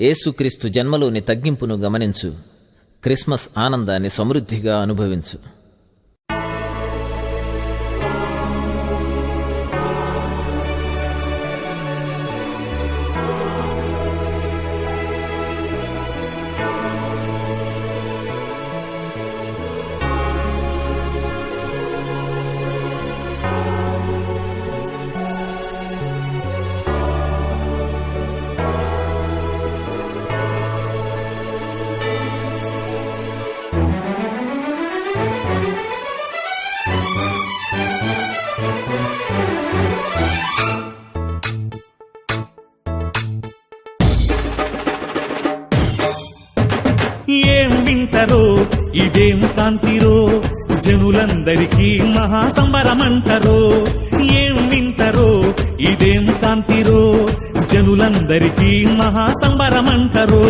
ఏసుక్రీస్తు జన్మలోని తగ్గింపును గమనించు. క్రిస్మస్ ఆనందాన్ని సమృద్ధిగా అనుభవించు. ఇదేం కాంతిరో జనులందరికీ మహాసంబరమంటరో? ఏం వింటరో ఇదేం కాంతిరో జనులందరికీ మహాసంబరమంటరో?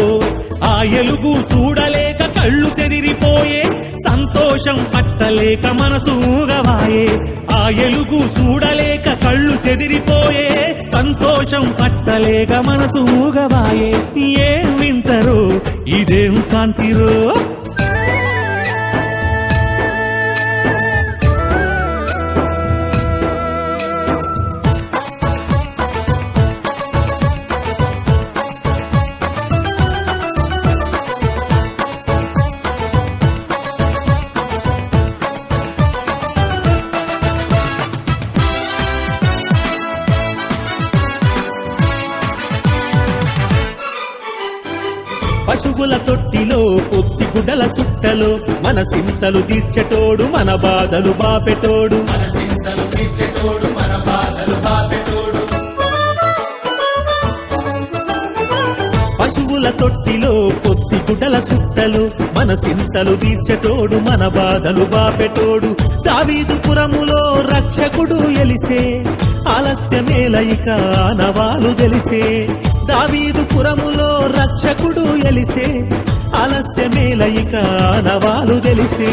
ఆ ఎలుగు చూడలేక కళ్ళు చెదిరిపోయే సంతోషం పట్టలేక మనసు మూగవాయే ఆ ఎలుగు చూడలేక కళ్ళు చెదిరిపోయే సంతోషం పట్టలేక మనసు మూగవాయే ఏం వింటరో ఇదేం కాంతిరో పశువుల తొట్టిలో పొత్తి గుడ్డల సుట్టలో మన సింతలు తీర్చెటోడు మన బాధలు బాపెటోడు. పశువుల తొట్టిలో పొత్తి గుడ్డల సుట్టలు మన సింతలు తీర్చటోడు మన బాధలు బాపెటోడు. దావీదుపురములో రక్షకుడు ఎలిసే ఆలస్యమేలయిక నవాలు తెలిసే తెలిసే దావీదుపురములో రక్షకుడు ఎలిసే ఆలస్యమేలయిక ఇక తెలిసే.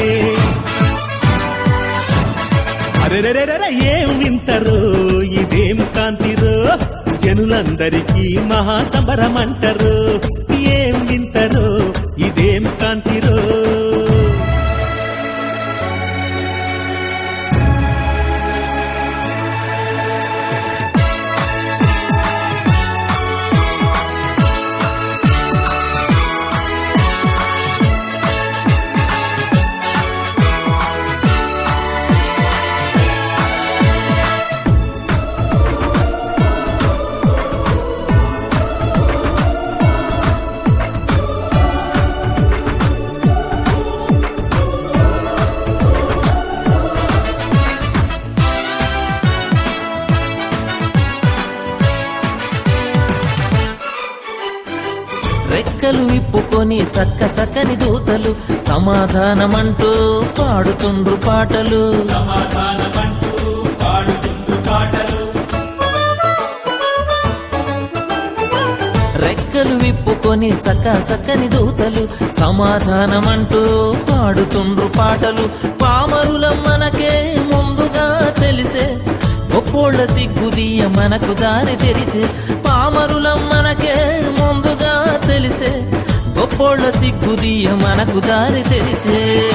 అరెరెరెరె ఏం వింటరు ఇదేం కాంతిరో జనులందరికీ మహాసంబరమంటారు ఏం వింటరో ఇదేం కాంతిరో రెక్కలు విప్పుకొని సక్క సక్కని దూతలు సమాధానమంటూ పాడుతుండ్రు పాటలు. రెక్కలు విప్పుకొని సక్క సక్కని దూతలు సమాధానమంటూ పాడుతుండ్రు పాటలు. పామరులం మనకే ముందుగా తెలిసే గొప్పోళ్ళ సిగ్గుదీయ మనకు దారి తెరిచే పామరులం మనకే ముందుగా తెలిసే గొప్పోళ్ళ సిగ్గుదీయ మనకు దారి తెరిచే.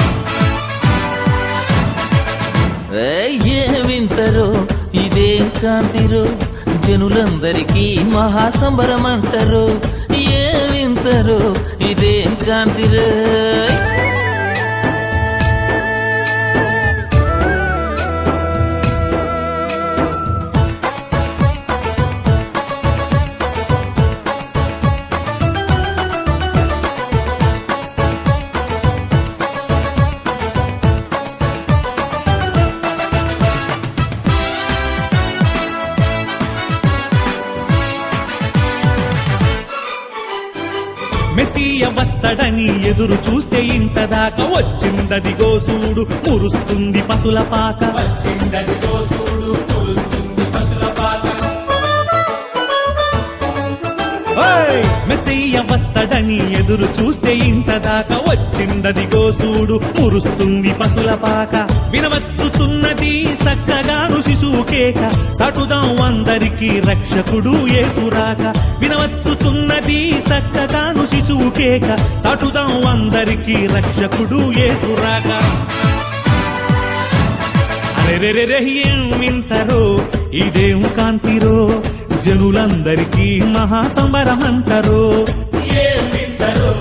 ఏయ్, ఇదేం కాంతిరో? జనులందరికీ మహాసంబరమంటారు. ఏ వింతరో ఇదేం కాంతిరో? మెస్సియ వస్తడని ఎదురు చూస్తే ఇంత దాకా వచ్చిందదిగో చూడు మురుస్తుంది పసుల పాక. ఓయ్! మెస్సయ్య వస్తడని ఎదురు చూస్తే ఇంత దాకా వచ్చిండదిగో చూడు మురుస్తుంది పసుల పాక. వినవచ్చుచున్నది సక్కగాను శిశువు కేక సటుదాం అందరికి రక్షకుడు ఏసురాక వినవచ్చుచున్నది సక్కగాను శిశువు కేక సటుదాం అందరికి రక్షకుడు ఏసురాక అరెరెరెరె వింతరో? ఇదేం కాంతిరో? జనులందరికీ మహాసంబరమంటరో? ఏం వింతరో?